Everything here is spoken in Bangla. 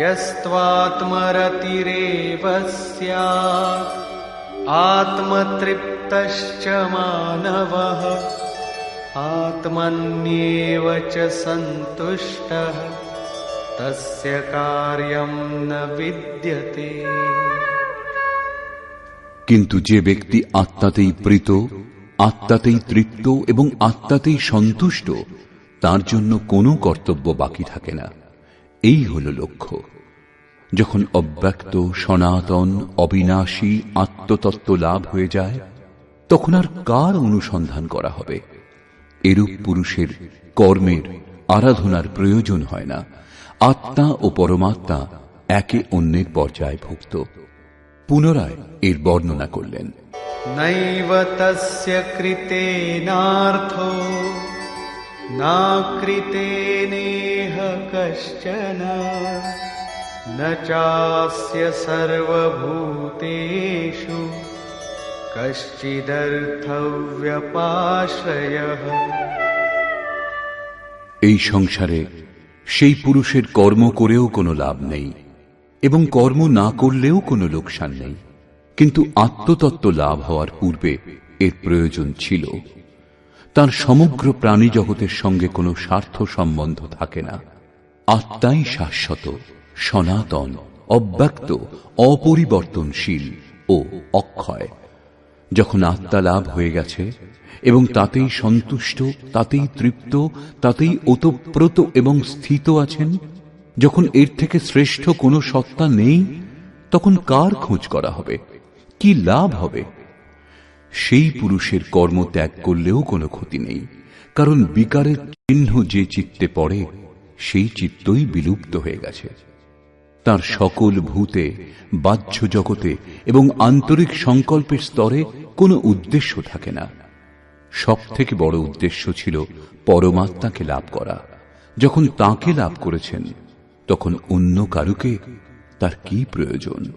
यस्त्वात्मरतिरेव स्यात् आत्मतृप्तश्च मानवः आत्मन्येव च सन्तुष्टः तस्य कार्यं न विद्यते কিন্তু যে ব্যক্তি আত্মাতেই প্রীত আত্মাতেই তৃপ্ত এবং আত্মাতেই সন্তুষ্ট তার জন্য কোনো কর্তব্য বাকি থাকে না এই হল লক্ষ্য। যখন অব্যক্ত, সনাতন, অবিনাশী আত্মতত্ত্ব লাভ হয়ে যায়, তখন আর কার অনুসন্ধান করা হবে? এরূপ পুরুষের কর্মের আরাধনার প্রয়োজন হয় না। আত্মা ও পরমাত্মা একে অন্যের পর্যায়ে ভুক্ত। পুনরায় এর বর্ণনা করলেন। নৈব কৃতে নার্থ कृतेनार्थो नाकृतेनेह कश्चन न चास्य सर्वभूतेषु कश्चिदर्थव्यपाश्रयः এই সংসারে সেই পুরুষের কর্ম করেও কোনো লাভ নেই এবং কর্ম না করলেও কোনো লোকসান নেই কিন্তু আত্মতত্ত্ব লাভ হওয়ার পূর্বে এর প্রয়োজন ছিল তার সমগ্র প্রাণী জগতের সঙ্গে কোনো স্বার্থ সম্বন্ধ থাকে না। আত্মাই শাশ্বত, সনাতন, অব্যক্ত, অপরিবর্তনশীল ও অক্ষয়। যখন আত্মা লাভ হয়ে গেছে এবং তাতেই সন্তুষ্ট, তাতেই তৃপ্ত, তাতেই ওতপ্রোত এবং স্থিত আছেন, যখন এর থেকে শ্রেষ্ঠ কোনো সত্তা নেই, তখন কার খোঁজ করা হবে? কি লাভ হবে? সেই পুরুষের কর্ম ত্যাগ করলেও কোনো ক্ষতি নেই, কারণ বিকারের চিহ্ন যে চিত্তে পড়ে, সেই চিত্তই বিলুপ্ত হয়ে গেছে। তার সকল ভূতে বাহ্য জগতে এবং আন্তরিক সংকল্পের স্তরে কোনো উদ্দেশ্য থাকে না। সব থেকে বড় উদ্দেশ্য ছিল পরমাত্মাকে লাভ করা। যখন তাকে লাভ করেছেন, তখন অন্য কারুকে তার কি প্রয়োজন?